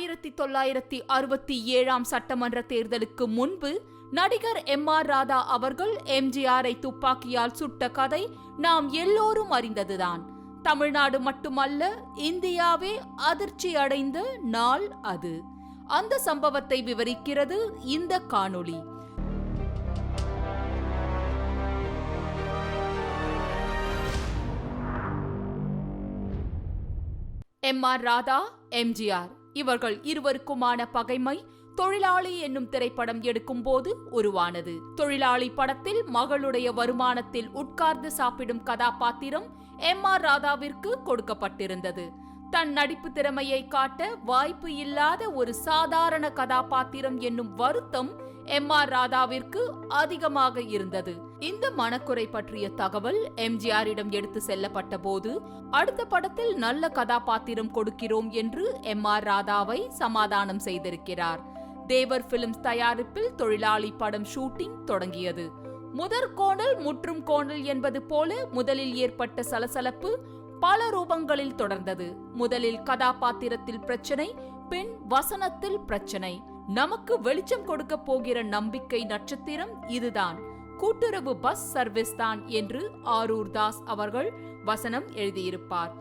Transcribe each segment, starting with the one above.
ஆயிரத்தி தொள்ளாயிரத்தி அறுபத்தி ஏழாம் சட்டமன்ற தேர்தலுக்கு முன்பு நடிகர் எம் ஆர் ராதா அவர்கள் எம்ஜிஆரை துப்பாக்கியால் சுட்ட கதை நாம் எல்லோரும் அறிந்ததுதான். தமிழ்நாடு மட்டுமல்ல இந்தியாவே அதிர்ச்சி அடைந்த நாள் அது. அந்த சம்பவத்தை விவரிக்கிறது இந்த காணொளி. எம் ஆர் ராதா எம்ஜிஆர் இவர்கள் இருவருக்குமான பகைமை தொழிலாளி என்னும் திரைப்படம் எடுக்கும் போது உருவானது. தொழிலாளி படத்தில் மகளுடைய வருமானத்தில் உட்கார்ந்து சாப்பிடும் கதாபாத்திரம் எம் ஆர் ராதாவிற்கு கொடுக்கப்பட்டிருந்தது. தன் நடிப்பு திறமையை காட்ட வாய்ப்பு இல்லாத ஒரு சாதாரண கதாபாத்திரம் என்னும் வருத்தம் எம் ஆர் ராதாவிற்கு அதிகமாக இருந்தது. இந்த மனக்குறை பற்றிய தகவல் எம்ஜிஆரிடம் எடுத்து செல்லப்பட்ட போது அடுத்த படத்தில் நல்ல கதாபாத்திரம் கொடுக்கிறோம் என்று எம் ஆர் ராதாவை சமாதானம் செய்திருக்கிறார். தேவர் பிலிம்ஸ் தயாரிப்பில் தொழிலாளி படம் ஷூட்டிங் தொடங்கியது. முதற் கோணல் முற்றும் கோணல் என்பது போல முதலில் ஏற்பட்ட சலசலப்பு பல ரூபங்களில் தொடர்ந்தது. முதலில் கதாபாத்திரத்தில் பிரச்சனை பின் வசனத்தில் பிரச்சனை. நமக்கு வெளிச்சம் கொடுக்க போகிற நம்பிக்கை நட்சத்திரம் இதுதான். கூட்டுறவு பஸ் சர்வீஸ் தான் என்று ஆரூர் தாஸ் அவர்கள் வசனம் எழுதியிருப்பார்.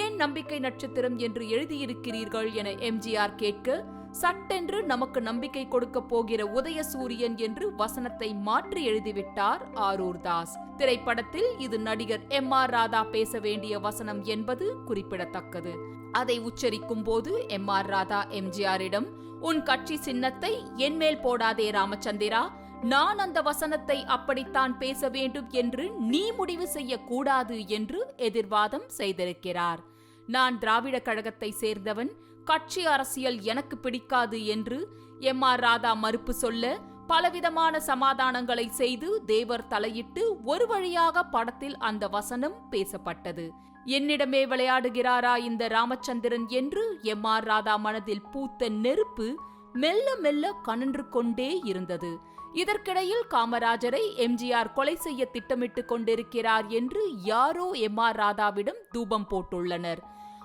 ஏன் நம்பிக்கை நட்சத்திரம் என்று எழுதியிருக்கிறீர்கள் என எம்ஜிஆர் கேட்க சட்டென்று நமக்கு நம்பிக்கை கொடுக்க போகிற உதய சூரியன் என்று வசனத்தை மாற்றி எழுதிவிட்டார் ஆரூர் தாஸ். திரைப்படத்தில் இது நடிகர் எம் ஆர் ராதா பேச வேண்டிய வசனம் என்பது குறிப்பிடத்தக்கது. அதை உச்சரிக்கும் போது எம் ஆர் ராதா எம்ஜிஆரிடம் உன் கட்சி சின்னத்தை என்மேல் போடாதே ராமச்சந்திரா. நான் அந்த வசனத்தை அப்படித்தான் பேச வேண்டும் என்று நீ முடிவு செய்யக்கூடாது என்று எதிர்வாதம் செய்திருக்கிறார். நான் திராவிட கழகத்தை சேர்ந்தவன் கட்சி அரசியல் எனக்கு பிடிக்காது என்று எம் ஆர் ராதா மறுப்பு சொல்ல பலவிதமான சமாதானங்களை செய்து தேவர் தலையிட்டு ஒரு வழியாக படத்தில் அந்த வசனம் பேசப்பட்டது. என்னிடமே விளையாடுகிறாரா இந்த ராமச்சந்திரன் என்று எம் ஆர் ராதா மனதில் பூத்த நெருப்பு மெல்ல மெல்ல கனன்று கொண்டே இருந்தது. இதற்கிடையில் காமராஜரை எம்ஜிஆர் கொலை செய்ய திட்டமிட்டுக் கொண்டிருக்கிறார் என்று யாரோ எம் ஆர் ராதாவிடம் தூபம் போட்டுள்ளனர்.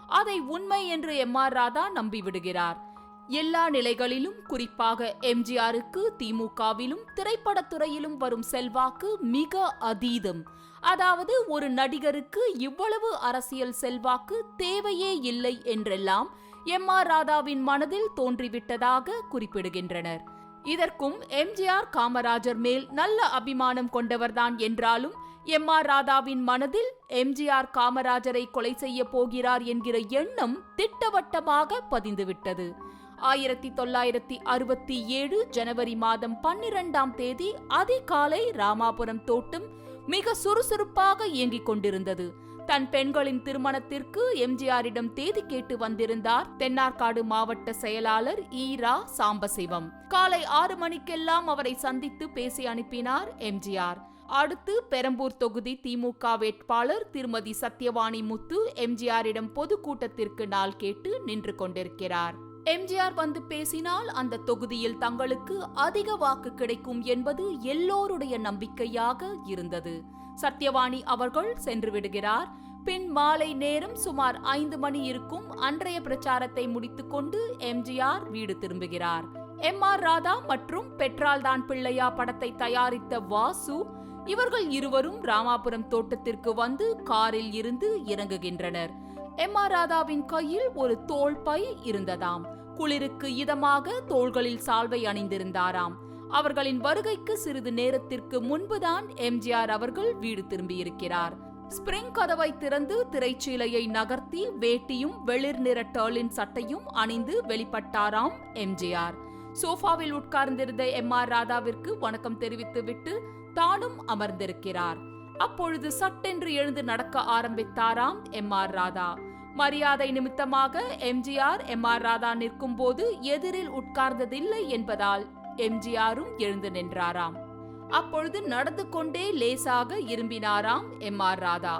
அதை உண்மை என்று எம் ஆர் ராதா நம்பிவிடுகிறார். எல்லா நிலைகளிலும் குறிப்பாக எம்ஜிஆருக்கு திமுகவிலும் திரைப்படத்துறையிலும் வரும் செல்வாக்கு மிக அதீதம். அதாவது ஒரு நடிகருக்கு இவ்வளவு அரசியல் செல்வாக்கு தேவையே இல்லை என்றெல்லாம் எம் ஆர் ராதாவின் மனதில் தோன்றிவிட்டதாக குறிப்பிடுகின்றனர். இதற்கும் எம்ஜிஆர் காமராஜர் மேல் நல்ல அபிமானம் கொண்டவர்தான் என்றாலும் எம் ஆர் ராதாவின் மனதில் எம்ஜிஆர் காமராஜரை கொலை செய்ய போகிறார் என்கிற எண்ணம் திட்டவட்டமாக பதிந்துவிட்டது. ஆயிரத்தி தொள்ளாயிரத்தி அறுபத்தி ஏழு ஜனவரி மாதம் பன்னிரண்டாம் தேதி அதிகாலை ராமாபுரம் தோட்டம் மிக சுறுசுறுப்பாக இயங்கிக் கொண்டிருந்தது. தன் பெண்களின் திருமணத்திற்கு எம்ஜிஆரிடம் தேதி கேட்டு வந்திருந்தார். தென்னார்காடு மாவட்ட செயலாளர் ஈரா சாம்பசிவம். காலை ஆறு மணிக்கெல்லாம் அவரை சந்தித்து பேசி அனுப்பினார் எம்ஜிஆர். அடுத்து பெரம்பூர் தொகுதி திமுக வேட்பாளர் திருமதி சத்யவாணி முத்து எம்ஜிஆரிடம் பொதுக்கூட்டத்திற்கு நாள் கேட்டு நின்று கொண்டிருக்கிறார். எம்ஜிஆர் வந்து பேசினால் அந்த தொகுதியில் தங்களுக்கு அதிக வாக்கு கிடைக்கும் என்பது எல்லோருடைய நம்பிக்கையாக இருந்தது. சத்யவாணி அவர்கள் சென்று விடுகிறார். பின் மாலை நேரம் சுமார் ஐந்து மணி இருக்கும் அன்றைய பிரச்சாரத்தை முடித்துக்கொண்டு எம்ஜிஆர் வீடு திரும்புகிறார். எம் ஆர் ராதா மற்றும் பெட்ரால்தான் பிள்ளையா படத்தை தயாரித்த வாசு இவர்கள் இருவரும் ராமாபுரம் தோட்டத்திற்கு வந்து காரில் இருந்து இறங்குகின்றனர். எம் ஆர் ராதாவின் கையில் ஒரு தோல் பை இருந்ததாம். குளிருக்கு இதமாக தோள்களில் சால்வை அணிந்திருந்தாராம். அவர்களின் வருகைக்கு சிறிது நேரத்திற்கு முன்புதான் எம்ஜிஆர் அவர்கள் வீடு திரும்பியிருக்கிறார். ஸ்பிரிங் கதவை திறந்து திரைச்சீலையை நகர்த்தி வேட்டியும் வெளிர் நிற டர்லின் சட்டையும் அணிந்து வெளிப்பட்டாராம் எம்ஜிஆர். சோஃபாவில் உட்கார்ந்திருந்த எம் ஆர் ராதாவிற்கு வணக்கம் தெரிவித்துவிட்டு தானும் அமர்ந்திருக்கிறார். அப்பொழுது சட்டென்று எழுந்து நடக்க ஆரம்பித்தாராம் எம் ஆர் ராதா. மரியாதை நிமித்தமாக எம்ஜிஆர் எம் ஆர் ராதா நிற்கும் போது எதிரில் உட்கார்ந்ததில்லை என்பதால் எம்ஜிஆரும் எழுந்து நின்றாராம். அப்பொழுது நடந்து கொண்டே லேசாக இரும்பினாராம் எம் ஆர் ராதா.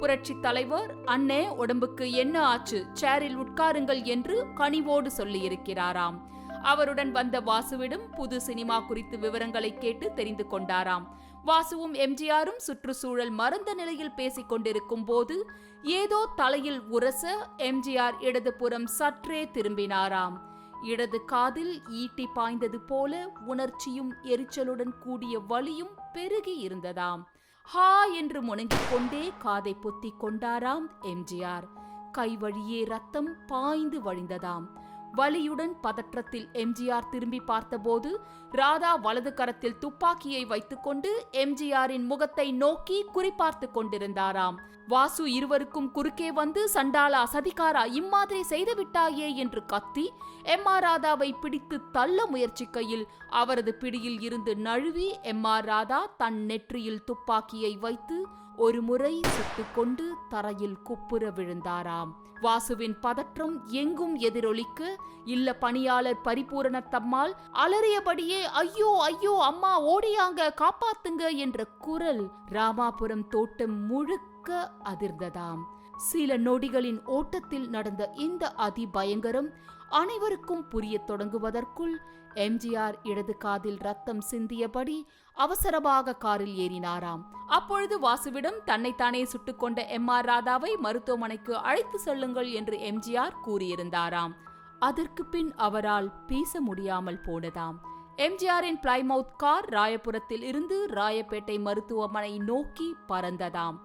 புரட்சி தலைவர் அண்ணே உடம்புக்கு என்ன ஆச்சு? சேரில் உட்காருங்கள் என்று கனிவோடு சொல்லியிருக்கிறாராம். அவருடன் வந்த வாசுவிடம் புது சினிமா குறித்து விவரங்களை கேட்டு தெரிந்து கொண்டாராம். வாசுவும் எம்ஜிஆரும் சுற்றுச்சூழல் மறந்த நிலையில் பேசிக் கொண்டிருக்கும் போது ஏதோ தலையில் உரச எம்ஜிஆர் இடதுபுறம் சற்றே திரும்பினாராம். இடது காதில் ஈட்டி பாய்ந்தது போல உணர்ச்சியும் எரிச்சலுடன் கூடிய வலியும் பெருகி இருந்ததாம். ஹா என்று முணங்கிக் கொண்டே காதை பொத்திக் கொண்டாராம் எம்ஜிஆர். கை வழியே ரத்தம் பாய்ந்து வழிந்ததாம். வலியுடன் பதற்றத்தில் எம்ஜிஆர் திரும்பி பார்த்தபோது ராதா வலது கரத்தில் துப்பாக்கியை வைத்துக்கொண்டு எம்ஜிஆரின் முகத்தை நோக்கி குறிப்பார்த்து கொண்டிருந்தாராம். வாசு இருவருக்கும் குறுக்கே வந்து சண்டாளா சதிகாரா இம்மாதிரி செய்து விட்டாயே என்று கத்தி எம் ஆர் ராதாவை பிடித்து தள்ள முயற்சிக்கையில் அவரது பிடியில் இருந்து நழுவி எம் ஆர் ராதா தன் நெற்றியில் துப்பாக்கியை வைத்து ஒரு முறை சுட்டுக்கொண்டு தரையில் குப்புற விழுந்தாராம். வாசுவின் பதற்றம் எங்கும் எதிரொலிக்க. இல்ல பணியாளர் பரிபூரணத்தம்மாள் அலறியபடியே ஐயோ ஐயோ அம்மா ஓடியாங்க காப்பாத்துங்க என்ற குரல் ராமாபுரம் தோட்டம் முழுக்க அதிர்ந்ததாம். சில நொடிகளின் ஓட்டத்தில் நடந்த இந்த அதிபயங்கரம் அனைவருக்கும் புரிய தொடங்குவதற்குள் எம்ஜிஆர் இடது காதில் ரத்தம் சிந்தியபடி அவசரமாக காரில் ஏறினாராம். அப்பொழுது வாசுவிடம் தன்னைத்தானே சுட்டுக்கொண்ட எம் ஆர் ராதாவை மருத்துவமனைக்கு அழைத்து செல்லுங்கள் என்று எம்ஜிஆர் கூறியிருந்தாராம். அதற்கு பின் அவரால் பேச முடியாமல் போனதாம். எம்ஜிஆரின் பிளைமவுத் கார் ராயபுரத்தில் இருந்து ராயப்பேட்டை மருத்துவமனை நோக்கி பறந்ததாம்.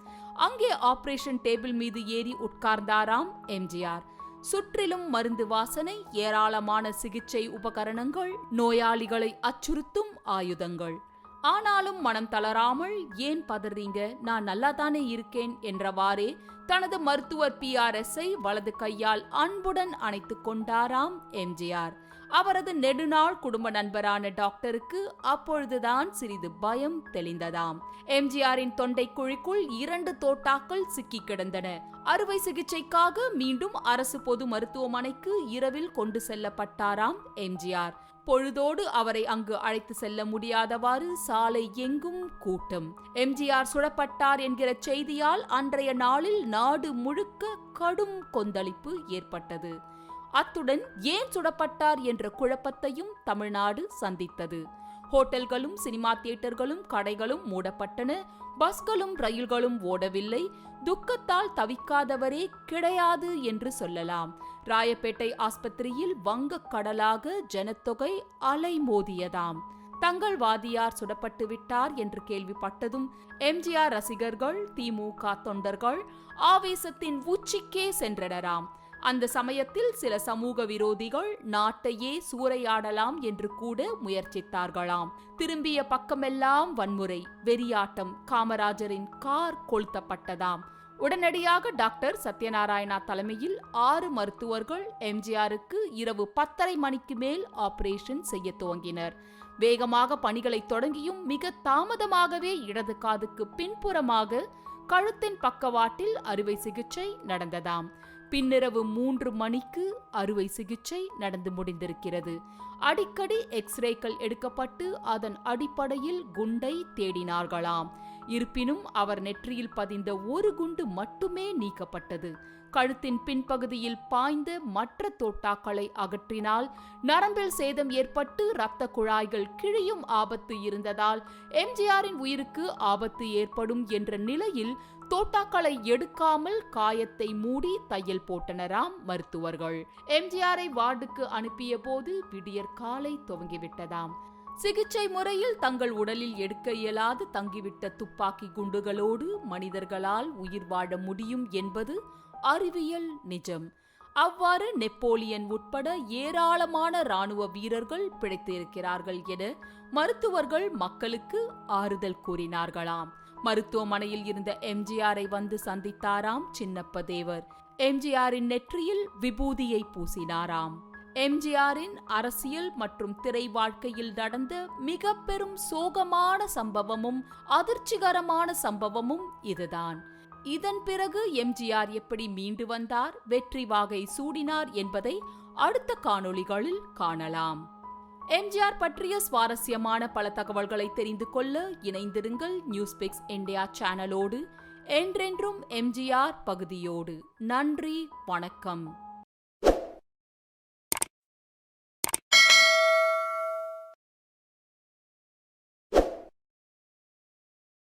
அங்கே ஆபரேஷன் டேபிள் மீது ஏறி உட்கார்ந்தாராம் எம்ஜிஆர். சுற்றிலும் மருந்து வாசனை ஏராளமான சிகிச்சை உபகரணங்கள் நோயாளிகளை அச்சுறுத்தும் ஆயுதங்கள். ஆனாலும் மனம் தளராமல் ஏன் பதறீங்க? நான் நல்லா தானே இருக்கேன் என்றவாறே தனது மருத்துவர் பி ஆர் வலது கையால் அன்புடன் அணைத்துக் கொண்டாராம் எம்ஜிஆர் அவரது நெடுநாள் குடும்ப நண்பரான டாக்டருக்கு அப்பொழுதுதான் சிறிது பயம் தெளிந்ததாம். எம்ஜிஆரின் தொண்டை குழிக்குள் இரண்டு தோட்டாக்கள் சிக்கி கிடந்தன. அறுவை சிகிச்சைக்காக மீண்டும் அரசு பொது மருத்துவமனைக்கு இரவில் கொண்டு செல்லப்பட்டாராம் எம்ஜிஆர். பொழுதோடு அவரை அங்கு அழைத்து செல்ல முடியாதவாறு சாலை எங்கும் கூட்டம். எம்ஜிஆர் சுடப்பட்டார் என்கிற செய்தியால் அன்றைய நாளில் நாடு முழுக்க கடும் கொந்தளிப்பு ஏற்பட்டது. அத்துடன் ஏன் சுடப்பட்டார் என்ற குழப்பத்தையும் தமிழ்நாடு சந்தித்தது. ஹோட்டல்களும் சினிமா தியேட்டர்களும் கடைகளும் மூடப்பட்டன. பஸ்களும் ரயில்களும் ஓடவில்லை. துக்கத்தால் தவிக்காதவரே கிடையாது என்று சொல்லலாம். ராயப்பேட்டை ஆஸ்பத்திரியில் வங்கக் கடலாக ஜனத்தொகை அலைமோதியதாம். தங்கள் வாதியார் சுடப்பட்டு விட்டார் என்று கேள்விப்பட்டதும் எம்ஜிஆர் ரசிகர்கள் திமுக தொண்டர்கள் ஆவேசத்தின் உச்சிக்கே சென்றனராம். அந்த சமயத்தில் சில சமூக விரோதிகள் நாட்டையே சூறையாடலாம் என்று கூட முயற்சித்தார்களாம். திரும்பிய பக்கமெல்லாம் வன்முறை வெறியாட்டம் காமராஜரின் கார் கொளுத்தப்பட்டதாம். உடனடியாக டாக்டர் சத்யநாராயணா தலைமையில் ஆறு மருத்துவர்கள் எம்ஜிஆருக்கு இரவு பத்தரை மணிக்கு மேல் ஆபரேஷன் செய்ய துவங்கினர். வேகமாக பணிகளை தொடங்கியும் மிக தாமதமாகவே இடது காதுக்கு பின்புறமாக கழுத்தின் பக்கவாட்டில் அறுவை சிகிச்சை நடந்ததாம். பின்னிரவு மூன்று மணிக்கு அறுவை சிகிச்சை நடந்து முடிந்திருக்கிறது. அடிக்கடி எக்ஸ்ரேக்கள் எடுக்கப்பட்டு அதன் அடிப்படையில் குண்டை தேடினார்களாம். இருப்பினும் அவர் நெற்றியில் பதிந்த ஒரு குண்டு மட்டுமே நீக்கப்பட்டது. கழுத்தின் பின்பகுதியில் பாய்ந்து மற்ற தோட்டாக்களை அகற்றினால் நரம்பில் சேதம் ஏற்பட்டு இரத்த குழாய்கள் கிழியும் ஆபத்து இருந்ததால் எம்ஜிஆரின் உயிருக்கு ஆபத்து ஏற்படும் என்ற நிலையில் தோட்டாக்களை எடுக்காமல் காயத்தை மூடி தையல் போட்டனராம் மருத்துவர்கள். எம்ஜிஆரை வார்டுக்கு அனுப்பிய போது விடியற் காலை துவங்கிவிட்டதாம். சிகிச்சை முறையில் தங்கள் உடலில் எடுக்க இயலாது தங்கிவிட்ட துப்பாக்கி குண்டுகளோடு மனிதர்களால் உயிர் வாழ முடியும் என்பது அறிவியல் நிஜம். அவ்வாறு நெப்போலியன் உட்பட ஏராளமான ராணுவ வீரர்கள் பிழைத்திருக்கிறார்கள் என மருத்துவர்கள் மக்களுக்கு ஆறுதல் கூறினார்களாம். மருத்துவமனையில் இருந்த எம்ஜிஆரை வந்து சந்தித்தாராம் சின்னப்ப தேவர். எம்ஜிஆரின் நெற்றியில் விபூதியை பூசினாராம். எம்ஜிஆரின் அரசியல் மற்றும் திரை வாழ்க்கையில் நடந்த மிக பெரும் சோகமான சம்பவமும் அதிர்ச்சிகரமான சம்பவமும் இதுதான். இதன் பிறகு எம்ஜிஆர் எப்படி மீண்டு வந்தார் வெற்றி வாகை சூடினார் என்பதை அடுத்த காணொளிகளில் காணலாம். எம்ஜிஆர் பற்றிய சுவாரஸ்யமான பல தகவல்களை தெரிந்து கொள்ள இணைந்திருங்கள் நியூஸ்பிக்ஸ் இந்தியா சேனலோடு. என்றென்றும் எம்ஜிஆர் பகுதியோடு. நன்றி வணக்கம்.